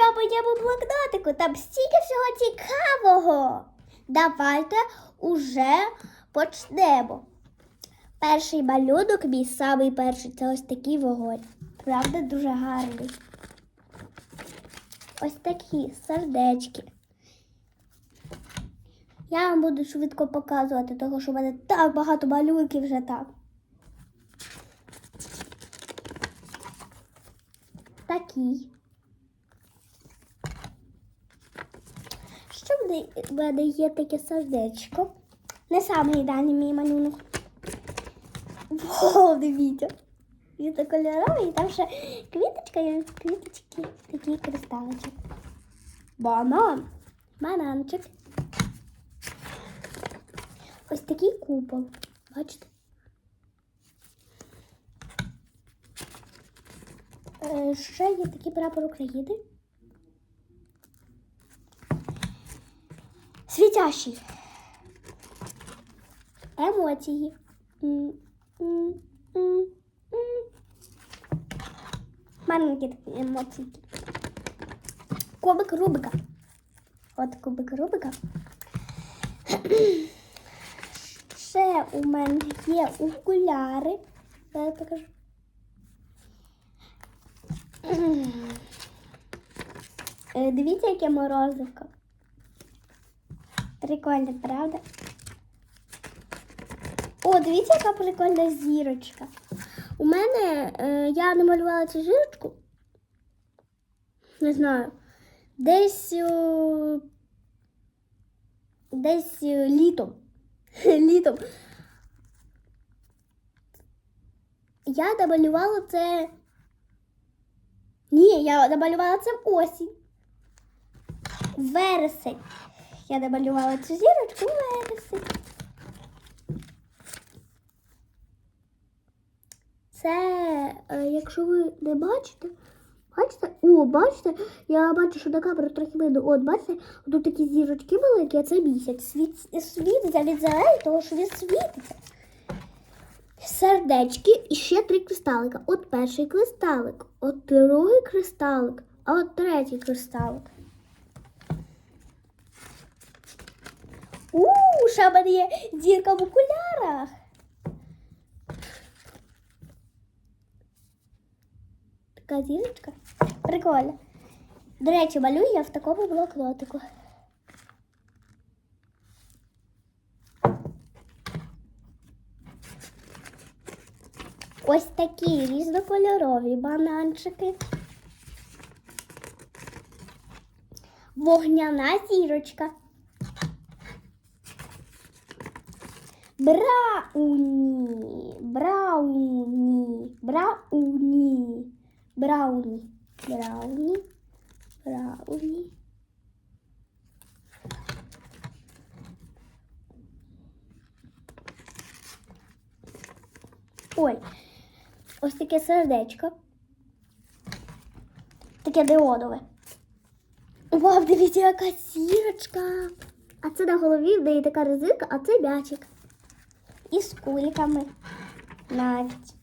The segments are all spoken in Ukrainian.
моєму блокнотику. Там стільки всього цікавого. Давайте уже почнемо. Перший малюнок, мій самий перший, це ось такий вогонь. Правда, дуже гарний. Ось такі сердечки. Я вам буду швидко показувати, тому що в мене так багато малюнків вже так. Такий. Що в мене- є таке сердечко? Не самий ідеальний мій малюнок. Вау, дивіться. Він кольоровий, і там ще квіточка і квіточки, такі кристалички. Банан. Бананчик. Ось такий купол. Бачите? Е, ще є такий прапор України. Світящий. Емоції. Маленькі такі емоції. Кубик Рубика. От кубик Рубика. Ще у мене є окуляри. Зараз покажу. Е, Дивіться, яке морозивко. Прикольно, правда? О, дивіться, яка прикольна зірочка. У мене е, я намалювала цю зірочку. Не знаю. Десь. О, десь е, літом. літом. Я намалювала це. Ні, я намалювала це осінь. Вересень. Я намалювала цю зірочку в вересень. Це, е, якщо ви не бачите, бачите? О, бачите, я бачу, що на камеру трохи видно. От, бачите, тут такі зірочки маленькі, а це місяць. Світ, світиться від зелені, тому що він світиться. Сердечки і ще три кристалика. От перший кристалик, от другий кристалик, а от третій кристалик. У, ще є зірка в окулярах. Така зірочка. Прикольно. До речі, малюю я в такому блокнотику. Ось такі різнокольорові бананчики. Вогняна зірочка. Брауні, брауні, брауні, брауні, брауні, брауні. Ой, ось таке сердечко. Таке диодове. Вау, дивіться, яка сірочка. А це на голові в неї така резинка, а це м'ячик. І з кульками навіть.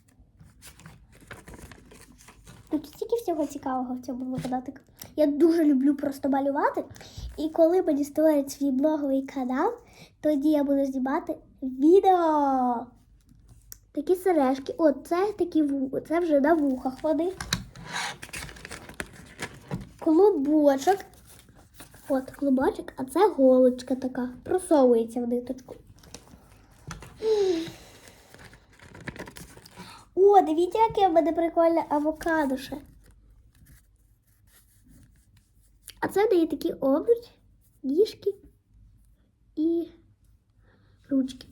Тут стільки всього цікавого в цьому викладатику. Я дуже люблю просто малювати. І коли мені створять свій блоговий канал, тоді я буду знімати відео. Такі сережки. О, це такі це вже на вухах води. Клубочок. От клубочок, а це голочка така. Просовується в ниточку. О, дивіться, яке в мене прикольне авокадо. А це дає такі обруч, ніжки і ручки.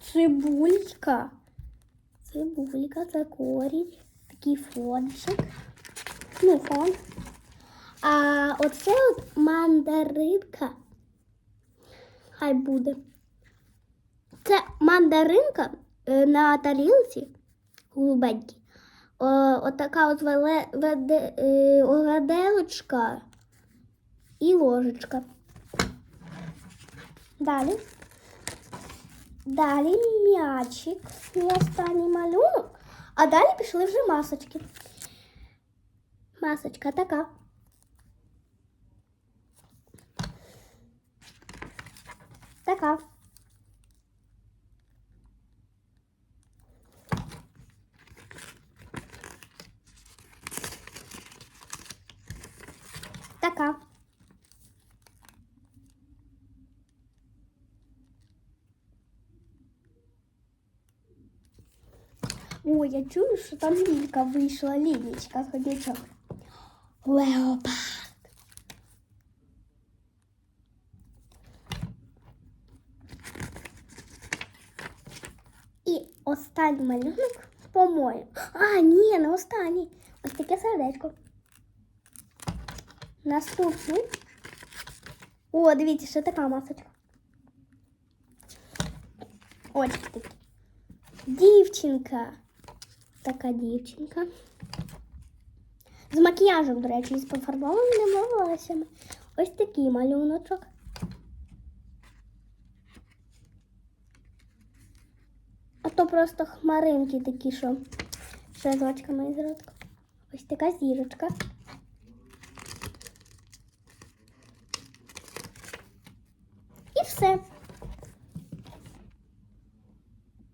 Цибулька. Цибулька, це корінь, такий фончик. Ну, фон. А оце от мандаринка. Хай буде. Це мандаринка е, на тарілці голубенькій. Отака от е, і ложечка. Далі. Далі м'ячик, мій останній малюнок. А далі пішли вже масочки. Масочка така. Така. Така. Ой, я чую, що там лілька вийшла, лінічка ходячок. Леопард. І останній малюнок, по-моєму. А, ні, не останній. Ось таке сердечко. Наступний. О, дивіться, ще така масочка. Ось такі. Дівчинка. Така дівчинка. З макіяжем, до речі, з пофарбованими волоссями. Ось такий малюночок. А то просто хмаринки такі, що з очками і з. Ось така зірочка.